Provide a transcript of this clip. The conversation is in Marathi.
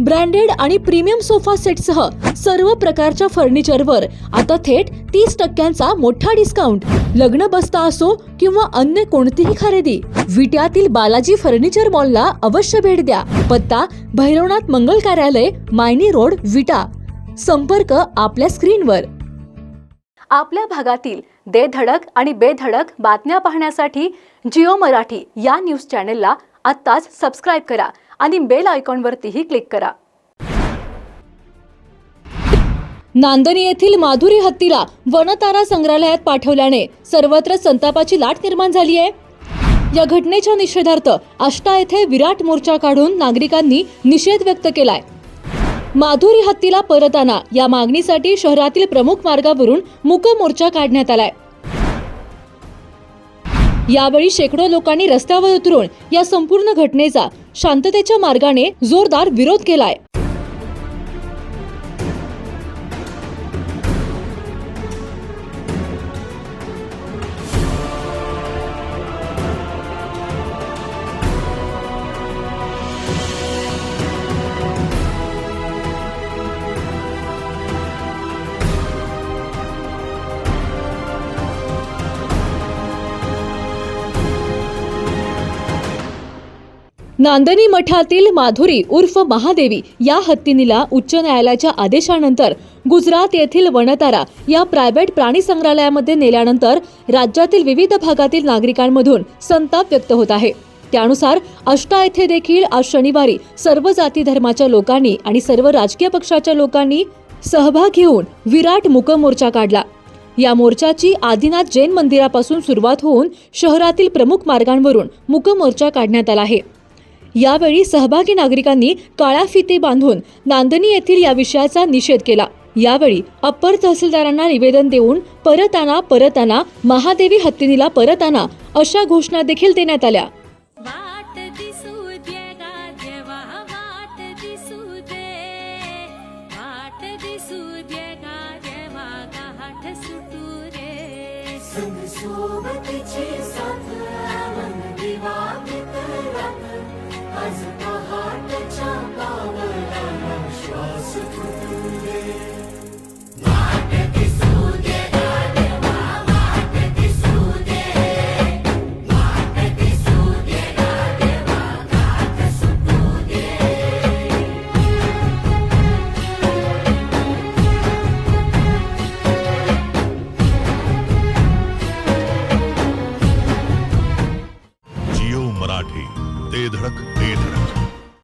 ब्रँडेड आणि प्रीमियम सोफा सेटसह सर्व प्रकारच्या फर्निचरवर आता थेट तीस टक्क्यांचा मोठा डिस्काउंट लग्न बसता असो किंवा अन्य कोणतीही खरेदी विट्यातील बालाजी फर्निचर मॉलला अवश्य भेट द्या. पत्ता भैरवनाथ मंगल कार्यालय मायनी रोड विटा. संपर्क आपल्या स्क्रीनवर. आपल्या भागातील दे धडक आणि बेधडक बातम्या पाहण्यासाठी जिओ मराठी या न्यूज चॅनेलला आत्ताच सबस्क्राईब करा. आणि बेल आयकॉनवरतीही क्लिक करा. नांदणी येथील माधुरी हत्तीला वनतारा संग्रहालयात पाठवल्याने सर्वत्र संतापाची लाट निर्माण झाली आहे. या घटनेच्या निषेधार्थ आष्टा येथे विराट मोर्चा काढून नागरिकांनी निषेध व्यक्त केलाय. माधुरी हत्तीला परताना या मागणीसाठी शहरातील प्रमुख मार्गावरून मूक मोर्चा काढण्यात आलाय. यावेळी शेकडो लोकांनी रस्त्यावर उतरून या संपूर्ण घटनेचा शांततेच्या मार्गाने जोरदार विरोध केलाय. नांदणी मठातील माधुरी उर्फ महादेवी या हत्तीनीला उच्च न्यायालयाच्या आदेशानंतर गुजरात येथील वनतारा या प्रायव्हेट प्राणी संग्रहालयामध्ये नेल्यानंतर राज्यातील विविध भागातील नागरिकांमधून संताप व्यक्त होत आहे. त्यानुसार अष्टा येथे देखील आज शनिवारी सर्व जाती धर्माच्या लोकांनी आणि सर्व राजकीय पक्षाच्या लोकांनी सहभाग घेऊन विराट मुक मोर्चा काढला. या मोर्चाची आदिनाथ जैन मंदिरापासून सुरुवात होऊन शहरातील प्रमुख मार्गांवरून मुक मोर्चा काढण्यात आला आहे. यावेळी सहभागी नागरिकांनी काळ्या फिते बांधून नांदणी येथील या विषयाचा निषेध केला. यावेळी अप्पर तहसीलदारांना निवेदन देऊन परत आणा परत आणा महादेवी हत्तीनीला परत आणा अशा घोषणा देखील देण्यात आल्या. वाट दिसू ते धडक ते